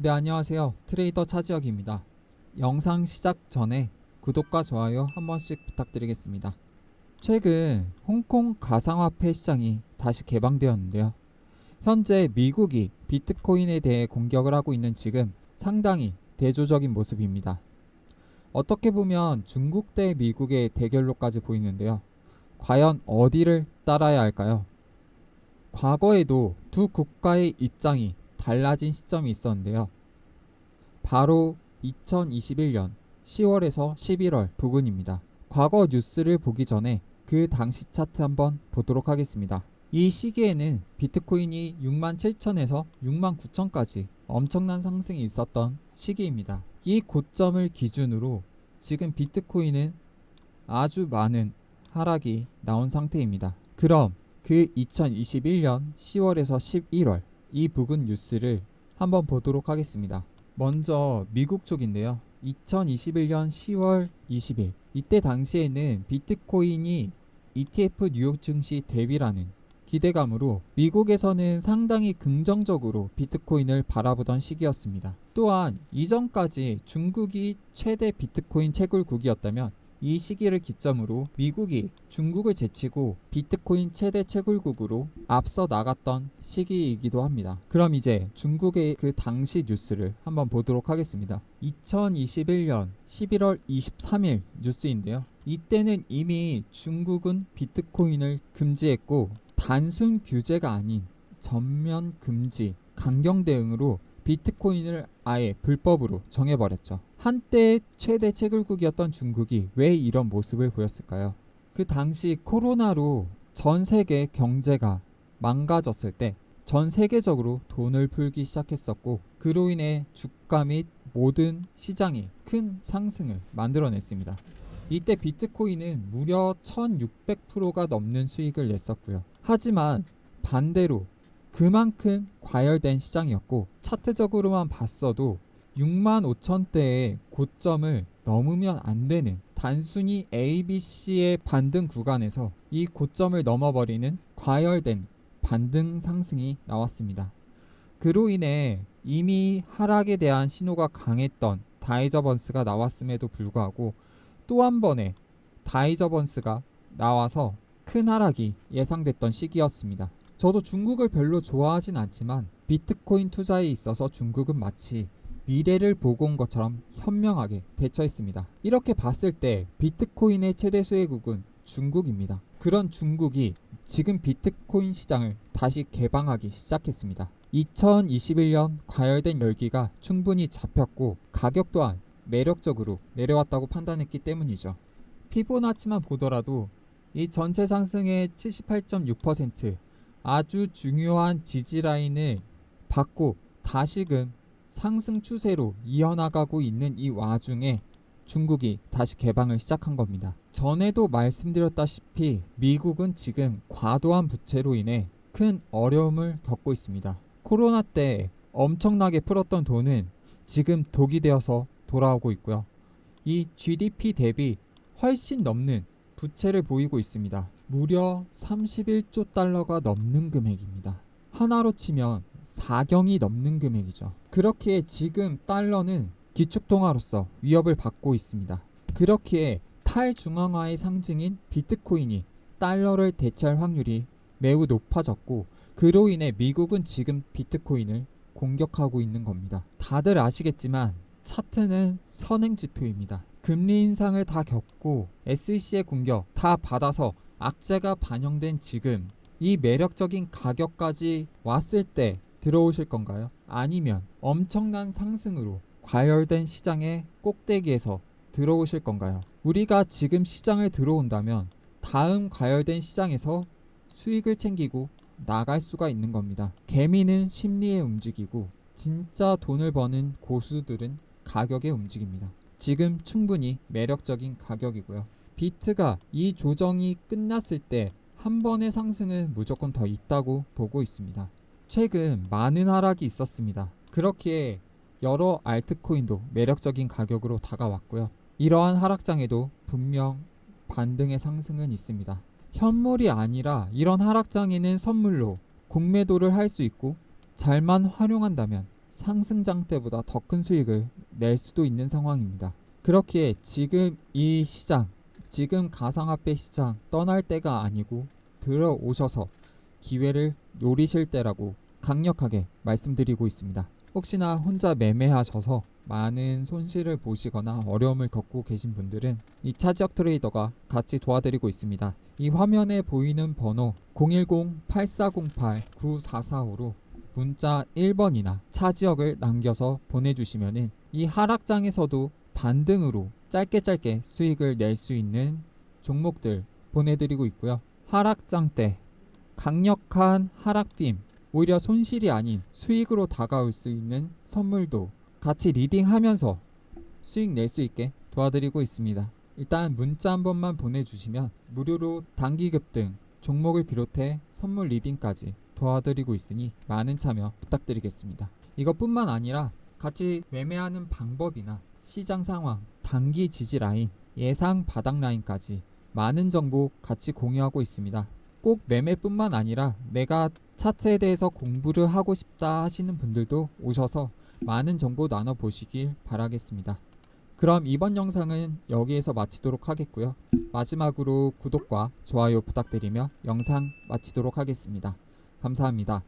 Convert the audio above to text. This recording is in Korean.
네, 안녕하세요. 트레이더 차지혁입니다. 영상 시작 전에 구독과 좋아요 한 번씩 부탁드리겠습니다. 최근 홍콩 가상화폐 시장이 다시 개방되었는데요. 현재 미국이 비트코인에 대해 공격을 하고 있는 지금 상당히 대조적인 모습입니다. 어떻게 보면 중국 대 미국의 대결로까지 보이는데요. 과연 어디를 따라야 할까요? 과거에도 두 국가의 입장이 달라진 시점이 있었는데요. 바로 2021년 10월에서 11월 부근입니다. 과거 뉴스를 보기 전에 그 당시 차트 한번 보도록 하겠습니다. 이 시기에는 비트코인이 67,000에서 69,000까지 엄청난 상승이 있었던 시기입니다. 이 고점을 기준으로 지금 비트코인은 아주 많은 하락이 나온 상태입니다. 그럼 그 2021년 10월에서 11월 이 부근 뉴스를 한번 보도록 하겠습니다. 먼저 미국 쪽인데요. 2021년 10월 20일 이때 당시에는 비트코인이 ETF 뉴욕 증시 대비라는 기대감으로 미국에서는 상당히 긍정적으로 비트코인을 바라보던 시기였습니다. 또한 이전까지 중국이 최대 비트코인 채굴국이었다면 이 시기를 기점으로 미국이 중국을 제치고 비트코인 최대 채굴국으로 앞서 나갔던 시기이기도 합니다. 그럼 이제 중국의 그 당시 뉴스를 한번 보도록 하겠습니다. 2021년 11월 23일 뉴스인데요. 이때는 이미 중국은 비트코인을 금지했고 단순 규제가 아닌 전면 금지, 강경 대응으로 비트코인을 아예 불법으로 정해버렸죠. 한때 최대 채굴국이었던 중국이 왜 이런 모습을 보였을까요? 그 당시 코로나로 전 세계 경제가 망가졌을 때 전 세계적으로 돈을 풀기 시작했었고 그로 인해 주가 및 모든 시장이 큰 상승을 만들어냈습니다. 이때 비트코인은 무려 1600%가 넘는 수익을 냈었고요. 하지만 반대로 그만큼 과열된 시장이었고 차트적으로만 봤어도 6만 5천대의 고점을 넘으면 안 되는 단순히 ABC의 반등 구간에서 이 고점을 넘어버리는 과열된 반등 상승이 나왔습니다. 그로 인해 이미 하락에 대한 신호가 강했던 다이저번스가 나왔음에도 불구하고 또 한 번의 다이저번스가 나와서 큰 하락이 예상됐던 시기였습니다. 저도 중국을 별로 좋아하진 않지만 비트코인 투자에 있어서 중국은 마치 미래를 보고 온 것처럼 현명하게 대처했습니다. 이렇게 봤을 때 비트코인의 최대 수혜국은 중국입니다. 그런 중국이 지금 비트코인 시장을 다시 개방하기 시작했습니다. 2021년 과열된 열기가 충분히 잡혔고 가격 또한 매력적으로 내려왔다고 판단했기 때문이죠. 피보나치만 보더라도 이 전체 상승의 78.6% 아주 중요한 지지 라인을 받고 다시금 상승 추세로 이어나가고 있는 이 와중에 중국이 다시 개방을 시작한 겁니다. 전에도 말씀드렸다시피 미국은 지금 과도한 부채로 인해 큰 어려움을 겪고 있습니다. 코로나 때 엄청나게 풀었던 돈은 지금 독이 되어서 돌아오고 있고요. 이 GDP 대비 훨씬 넘는 부채를 보이고 있습니다. 무려 31조 달러가 넘는 금액입니다. 하나로 치면 4경이 넘는 금액이죠. 그렇기에 지금 달러는 기축통화로서 위협을 받고 있습니다. 그렇기에 탈중앙화의 상징인 비트코인이 달러를 대체할 확률이 매우 높아졌고 그로 인해 미국은 지금 비트코인을 공격하고 있는 겁니다. 다들 아시겠지만 차트는 선행 지표입니다. 금리 인상을 다 겪고 SEC의 공격 다 받아서 악재가 반영된 지금 이 매력적인 가격까지 왔을 때 들어오실 건가요? 아니면 엄청난 상승으로 과열된 시장의 꼭대기에서 들어오실 건가요? 우리가 지금 시장을 들어온다면 다음 과열된 시장에서 수익을 챙기고 나갈 수가 있는 겁니다. 개미는 심리에 움직이고 진짜 돈을 버는 고수들은 가격에 움직입니다. 지금 충분히 매력적인 가격이고요. 비트가 이 조정이 끝났을 때 한 번의 상승은 무조건 더 있다고 보고 있습니다. 최근 많은 하락이 있었습니다. 그렇기에 여러 알트코인도 매력적인 가격으로 다가왔고요. 이러한 하락장에도 분명 반등의 상승은 있습니다. 현물이 아니라 이런 하락장에는 선물로 공매도를 할 수 있고 잘만 활용한다면 상승장 때보다 더 큰 수익을 낼 수도 있는 상황입니다. 그렇기에 지금 이 시장, 지금 가상화폐 시장 떠날 때가 아니고 들어오셔서 기회를 노리실 때라고 강력하게 말씀드리고 있습니다. 혹시나 혼자 매매하셔서 많은 손실을 보시거나 어려움을 겪고 계신 분들은 이 차지역 트레이더가 같이 도와드리고 있습니다. 이 화면에 보이는 번호 010-8408-9445로 문자 1번이나 차지역을 남겨서 보내주시면은 이 하락장에서도 반등으로 짧게 짧게 수익을 낼 수 있는 종목들 보내드리고 있고요. 하락장 때 강력한 하락빔 오히려 손실이 아닌 수익으로 다가올 수 있는 선물도 같이 리딩하면서 수익 낼 수 있게 도와드리고 있습니다. 일단 문자 한 번만 보내주시면 무료로 단기 급등 종목을 비롯해 선물 리딩까지 도와드리고 있으니 많은 참여 부탁드리겠습니다. 이것뿐만 아니라 같이 매매하는 방법이나 시장 상황, 단기 지지 라인, 예상 바닥 라인까지 많은 정보 같이 공유하고 있습니다. 꼭 매매뿐만 아니라 내가 차트에 대해서 공부를 하고 싶다 하시는 분들도 오셔서 많은 정보 나눠 보시길 바라겠습니다. 그럼 이번 영상은 여기에서 마치도록 하겠고요. 마지막으로 구독과 좋아요 부탁드리며 영상 마치도록 하겠습니다. 감사합니다.